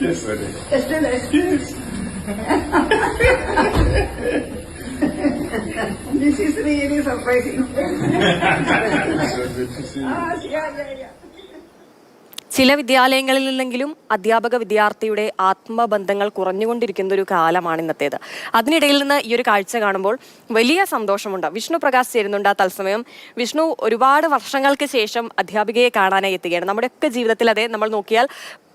Yes, madam. Isn't it? Yes. this is really surprising. ചില വിദ്യാലയങ്ങളിൽ നിന്നെങ്കിലും അധ്യാപക വിദ്യാർത്ഥിയുടെ ആത്മബന്ധങ്ങൾ കുറഞ്ഞുകൊണ്ടിരിക്കുന്ന ഒരു കാലമാണ് ഇന്നത്തേത് അതിനിടയിൽ നിന്ന് ഈ ഒരു കാഴ്ച കാണുമ്പോൾ വലിയ സന്തോഷമുണ്ട് വിഷ്ണു പ്രകാശ് ചേരുന്നുണ്ട് ആ തത്സമയം വിഷ്ണു ഒരുപാട് വർഷങ്ങൾക്ക് ശേഷം അധ്യാപികയെ കാണാനായി എത്തുകയാണ് നമ്മുടെയൊക്കെ ജീവിതത്തിൽ അതെ നമ്മൾ നോക്കിയാൽ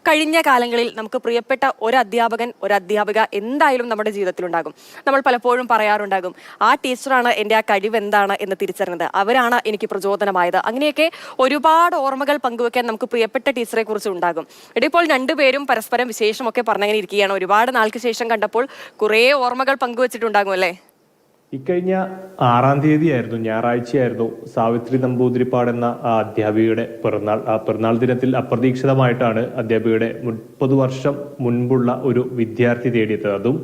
കഴിഞ്ഞ കാലങ്ങളിൽ നമുക്ക് പ്രിയപ്പെട്ട ഒരു അധ്യാപകൻ ഒരു അധ്യാപിക എന്തായാലും നമ്മുടെ ജീവിതത്തിലുണ്ടാകും. നമ്മൾ പലപ്പോഴും പറയാറുണ്ടാകും ആ ടീച്ചറാണ് എന്റെ ആ കഴിവ് എന്താണ്? എന്ന് തിരിച്ചറിഞ്ഞത്. അവരാണ് എനിക്ക് പ്രചോദനമായത്. അങ്ങനെയൊക്കെ ഒരുപാട് ഓർമ്മകൾ പങ്കുവെക്കാൻ നമുക്ക് പ്രിയപ്പെട്ട ടീച്ചറെ കുറിച്ച് ഉണ്ടാകും ഇപ്പോൾ രണ്ടുപേരും പരസ്പരം വിശേഷമൊക്കെ പറഞ്ഞങ്ങനെ ഇരിക്കുകയാണ്. ഒരുപാട് നാൾക്ക് ശേഷം കണ്ടപ്പോൾ കുറേ ഓർമ്മകൾ പങ്കുവച്ചിട്ടുണ്ടാകും അല്ലേ? ഇക്കഴിഞ്ഞ ആറാം തീയതി ആയിരുന്നു ഞായറാഴ്ചയായിരുന്നു സാവിത്രി നമ്പൂതിരിപ്പാട് എന്ന ആ അധ്യാപികയുടെ പിറന്നാൾ. ആ പിറന്നാൾ ദിനത്തിൽ അപ്രതീക്ഷിതമായിട്ടാണ് അധ്യാപികയുടെ മുപ്പത് വർഷം മുൻപുള്ള ഒരു വിദ്യാർത്ഥി തേടിയെത്തിയത്. അതും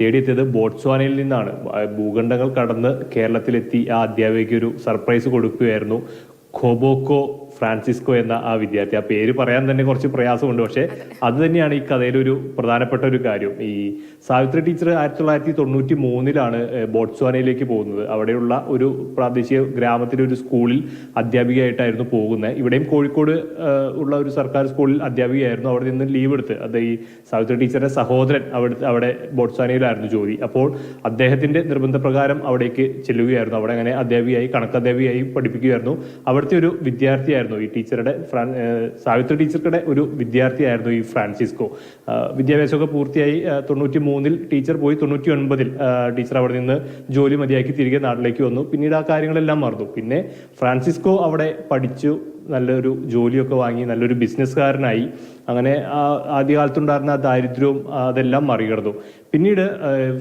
തേടിയെത്തിയത് ബോട്സ്വാനയിൽ നിന്നാണ്. ഭൂഖണ്ഡങ്ങൾ കടന്ന് കേരളത്തിലെത്തി ആ അധ്യാപികയ്ക്ക് ഒരു സർപ്രൈസ് കൊടുക്കുകയായിരുന്നു. ഖോബോക്കോ ഫ്രാൻസിസ്കോ എന്ന ആ വിദ്യാർത്ഥി. ആ പേര് പറയാൻ തന്നെ കുറച്ച് പ്രയാസമുണ്ട്. പക്ഷെ അത്. തന്നെയാണ് ഈ ഒരു പ്രധാനപ്പെട്ട ഒരു കാര്യം. ഈ സാവിത്രി ടീച്ചർ ആയിരത്തി തൊള്ളായിരത്തി തൊണ്ണൂറ്റി മൂന്നിലാണ് ബോട്സ്വാനയിലേക്ക് പോകുന്നത്. അവിടെയുള്ള ഒരു പ്രാദേശിക ഗ്രാമത്തിലെ ഒരു സ്കൂളിൽ അധ്യാപികയായിട്ടായിരുന്നു പോകുന്നത്. ഇവിടെയും കോഴിക്കോട് ഉള്ള ഒരു സർക്കാർ സ്കൂളിൽ അധ്യാപികയായിരുന്നു അവിടെ നിന്ന് ലീവ് എടുത്ത്. അത് ഈ സാവിത്രി ടീച്ചറുടെ സഹോദരൻ അവിടെ അവിടെ ബോട്സ്വാനയിലായിരുന്നു ജോലി. അപ്പോൾ അദ്ദേഹത്തിന്റെ നിർബന്ധപ്രകാരം അവിടേക്ക് ചെല്ലുകയായിരുന്നു. അവിടെ അങ്ങനെ അധ്യാപികയായി കണക്കധ്യാപികയായി പഠിപ്പിക്കുകയായിരുന്നു. അവിടുത്തെ ഒരു വിദ്യാർത്ഥിയായിരുന്നു ഈ ടീച്ചറുടെ സാവിത്രി ടീച്ചറുടെ ഒരു വിദ്യാർത്ഥിയായിരുന്നു ഈ ഫ്രാൻസിസ്കോ. വിദ്യാഭ്യാസമൊക്കെ പൂർത്തിയായി തൊണ്ണൂറ്റി മൂന്നിൽ ടീച്ചർ പോയി തൊണ്ണൂറ്റി ഒൻപതിൽ ടീച്ചർ അവിടെ നിന്ന് ജോലി മതിയാക്കി തിരികെ നാട്ടിലേക്ക് വന്നു. പിന്നീട് ആ കാര്യങ്ങളെല്ലാം മറന്നു. പിന്നെ ഫ്രാൻസിസ്കോ അവിടെ പഠിച്ചു. നല്ലൊരു ജോലിയൊക്കെ വാങ്ങി നല്ലൊരു ബിസിനസ്സുകാരനായി അങ്ങനെ ആദ്യകാലത്തുണ്ടായിരുന്ന ദാരിദ്ര്യവും അതെല്ലാം മറികടന്നു. പിന്നീട്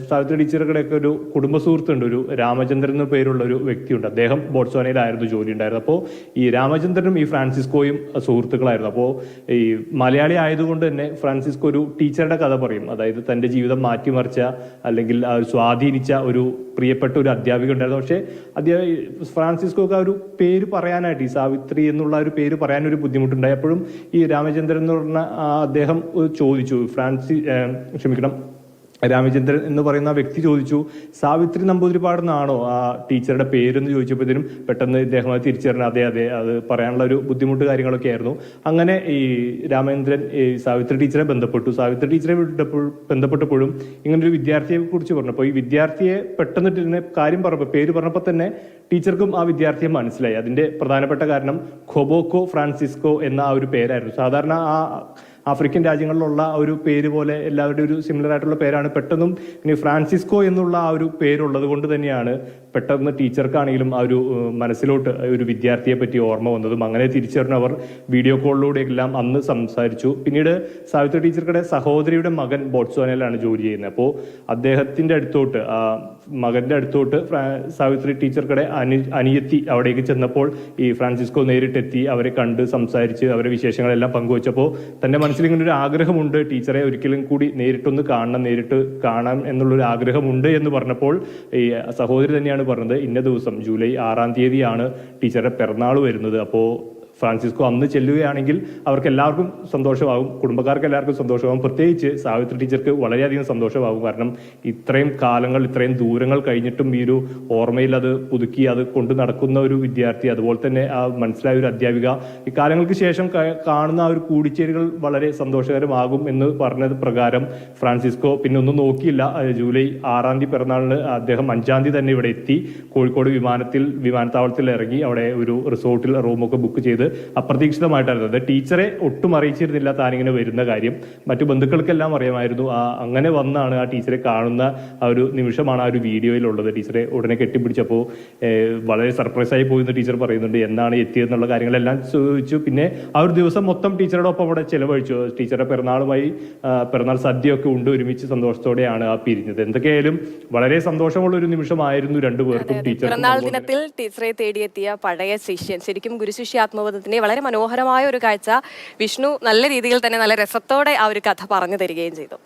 സാവിത്രി ടീച്ചറുടെ ഒക്കെ ഒരു കുടുംബ സുഹൃത്തുണ്ട് ഒരു രാമചന്ദ്രൻ എന്ന പേരുള്ള ഒരു വ്യക്തിയുണ്ട്. അദ്ദേഹം ബോട്സ്വാനയിലായിരുന്നു ജോലി ഉണ്ടായിരുന്നത്. അപ്പോൾ ഈ രാമചന്ദ്രനും ഈ ഫ്രാൻസിസ്കോയും സുഹൃത്തുക്കളായിരുന്നു. അപ്പോൾ ഈ മലയാളി ആയതുകൊണ്ട് തന്നെ ഫ്രാൻസിസ്കോ ഒരു ടീച്ചറുടെ കഥ പറയും. അതായത് തന്റെ ജീവിതം മാറ്റിമറിച്ച അല്ലെങ്കിൽ സ്വാധീനിച്ച ഒരു പ്രിയപ്പെട്ട ഒരു അധ്യാപിക ഉണ്ടായിരുന്നു. പക്ഷേ അധ്യാപി ഫ്രാൻസിസ്കോക്ക് ആ ഒരു പേര് പറയാനായിട്ട് ഈ സാവിത്രി എന്നുള്ള ഒരു പേര് പറയാൻ ഒരു ബുദ്ധിമുട്ടുണ്ടായി. അപ്പോഴും ഈ രാമചന്ദ്രൻ എന്ന് പറഞ്ഞ ആ അദ്ദേഹം ചോദിച്ചു ഫ്രാൻസി ക്ഷമിക്കണം രാമചന്ദ്രൻ എന്ന് പറയുന്ന വ്യക്തി ചോദിച്ചു സാവിത്രി നമ്പൂതിരിപ്പാടെന്നാണോ ആ ടീച്ചറുടെ പേരെന്ന് ചോദിച്ചപ്പോഴത്തേനും പെട്ടെന്ന് ഇദ്ദേഹം അത് തിരിച്ചറിഞ്ഞ. അതെ അതെ അത് പറയാനുള്ള ഒരു ബുദ്ധിമുട്ട് കാര്യങ്ങളൊക്കെ ആയിരുന്നു. അങ്ങനെ ഈ രാമചന്ദ്രൻ ഈ സാവിത്രി ടീച്ചറെ ബന്ധപ്പെട്ടു. സാവിത്രി ടീച്ചറെ ബന്ധപ്പെട്ടപ്പോഴും ഇങ്ങനൊരു വിദ്യാർത്ഥിയെ കുറിച്ച് പറഞ്ഞപ്പോൾ ഈ വിദ്യാർത്ഥിയെ പെട്ടെന്ന് തന്നെ കാര്യം പറഞ്ഞപ്പോൾ പേര് പറഞ്ഞപ്പോൾ തന്നെ ടീച്ചർക്കും ആ വിദ്യാർത്ഥിയെ മനസ്സിലായി. അതിന്റെ പ്രധാനപ്പെട്ട കാരണം ഖൊബോക്കോ ഫ്രാൻസിസ്കോ എന്ന ആ ഒരു പേരായിരുന്നു. സാധാരണ ആ ആഫ്രിക്കൻ രാജ്യങ്ങളിലുള്ള ഒരു പേര് പോലെ എല്ലാവരുടെയും ഒരു സിമിലർ ആയിട്ടുള്ള പേരാണ് പെട്ടെന്നും ഇനി ഫ്രാൻസിസ്കോ എന്നുള്ള ആ ഒരു പേരുള്ളത് കൊണ്ട് തന്നെയാണ് പെട്ടെന്ന് ടീച്ചർക്കാണെങ്കിലും ആ ഒരു മനസ്സിലോട്ട് ഒരു വിദ്യാർത്ഥിയെ പറ്റി ഓർമ്മ വന്നതും. അങ്ങനെ തിരിച്ചറിഞ്ഞ് അവർ വീഡിയോ കോളിലൂടെ എല്ലാം അന്ന് സംസാരിച്ചു. പിന്നീട് സാവിത്രി ടീച്ചറുടെ സഹോദരിയുടെ മകൻ ബോട്സ്വാനയിലാണ് ജോലി ചെയ്യുന്നത്. അപ്പോൾ അദ്ദേഹത്തിന്റെ അടുത്തോട്ട് ആ മകന്റെ അടുത്തോട്ട് സാവിത്രി ടീച്ചർക്കടെ അനി അനിയത്തി അവിടേക്ക് ചെന്നപ്പോൾ ഈ ഫ്രാൻസിസ്കോ നേരിട്ടെത്തി അവരെ കണ്ട് സംസാരിച്ച് അവരെ വിശേഷങ്ങളെല്ലാം പങ്കുവച്ചപ്പോൾ തന്റെ മനസ്സിൽ ഇങ്ങനെ ഒരു ആഗ്രഹമുണ്ട് ടീച്ചറെ ഒരിക്കലും കൂടി നേരിട്ടൊന്ന് കാണണം നേരിട്ട് കാണാം എന്നുള്ളൊരു ആഗ്രഹമുണ്ട് എന്ന് പറഞ്ഞപ്പോൾ ഈ സഹോദരി തന്നെയാണ് പറഞ്ഞത് ഇന്ന ദിവസം ജൂലൈ ആറാം തീയതിയാണ് ടീച്ചറുടെ പിറന്നാൾ വരുന്നത് അപ്പോൾ ഫ്രാൻസിസ്കോ അന്ന് ചെല്ലുകയാണെങ്കിൽ അവർക്ക് എല്ലാവർക്കും സന്തോഷമാകും കുടുംബക്കാർക്ക് എല്ലാവർക്കും സന്തോഷമാകും. പ്രത്യേകിച്ച് സാവിത്രി ടീച്ചർക്ക് വളരെയധികം സന്തോഷമാകും. കാരണം ഇത്രയും കാലങ്ങൾ ഇത്രയും ദൂരങ്ങൾ കഴിഞ്ഞിട്ടും ഈ ഒരു ഓർമ്മയിൽ അത് പുതുക്കി അത് കൊണ്ടു നടക്കുന്ന ഒരു വിദ്യാർത്ഥി അതുപോലെ തന്നെ ആ മനസ്സിലായ ഒരു അധ്യാപിക ഈ കാലങ്ങൾക്ക് ശേഷം കാണുന്ന ആ ഒരു കൂടിച്ചേരുകൾ വളരെ സന്തോഷകരമാകും എന്ന് പറഞ്ഞത് പ്രകാരം ഫ്രാൻസിസ്കോ പിന്നെ ഒന്നും നോക്കിയില്ല. ജൂലൈ ആറാം തീയതി പിറന്നാളിന് അദ്ദേഹം അഞ്ചാം തീയതി തന്നെ ഇവിടെ എത്തി. കോഴിക്കോട് വിമാനത്തിൽ വിമാനത്താവളത്തിൽ ഇറങ്ങി അവിടെ ഒരു റിസോർട്ടിൽ റൂമൊക്കെ ബുക്ക് ചെയ്ത് അപ്രതീക്ഷിതമായിട്ടായിരുന്നു അത്. ടീച്ചറെ ഒട്ടും അറിയിച്ചിരുന്നില്ല താനിങ്ങനെ വരുന്ന കാര്യം. മറ്റു ബന്ധുക്കൾക്കെല്ലാം അറിയാമായിരുന്നു. ആ അങ്ങനെ വന്നാണ് ആ ടീച്ചറെ കാണുന്ന ആ ഒരു നിമിഷമാണ് ആ ഒരു വീഡിയോയിലുള്ളത്. ടീച്ചറെ ഉടനെ കെട്ടിപ്പിടിച്ചപ്പോൾ വളരെ സർപ്രൈസ് ആയി പോയി എന്ന് ടീച്ചർ പറയുന്നുണ്ട്. എന്നാണ് എത്തിയതെന്നുള്ള കാര്യങ്ങളെല്ലാം ചോദിച്ചു. പിന്നെ ആ ഒരു ദിവസം മൊത്തം ടീച്ചറുടെ ഒപ്പം അവിടെ ചെലവഴിച്ചു. ടീച്ചറുടെ പിറന്നാളുമായി പിറന്നാൾ സദ്യയൊക്കെ ഉണ്ട്. ഒരുമിച്ച് സന്തോഷത്തോടെയാണ് ആ പിരിഞ്ഞത്. എന്തൊക്കെയായാലും വളരെ സന്തോഷമുള്ള ഒരു നിമിഷമായിരുന്നു രണ്ടുപേർക്കും ടീച്ചർ പിറന്നാൾ ദിനത്തിൽ ടീച്ചറെ തേടിയെത്തിയ പഴയ ശിഷ്യൻ ശരിക്കും ഗുരുശിഷ്യ ആത്മബോധത്തിന്റെ വളരെ മനോഹരമായ ഒരു കാഴ്ച വിഷ്ണു നല്ല രീതിയിൽ തന്നെ നല്ല രസത്തോടെ ആ ഒരു കഥ പറഞ്ഞു തരികയും ചെയ്തു.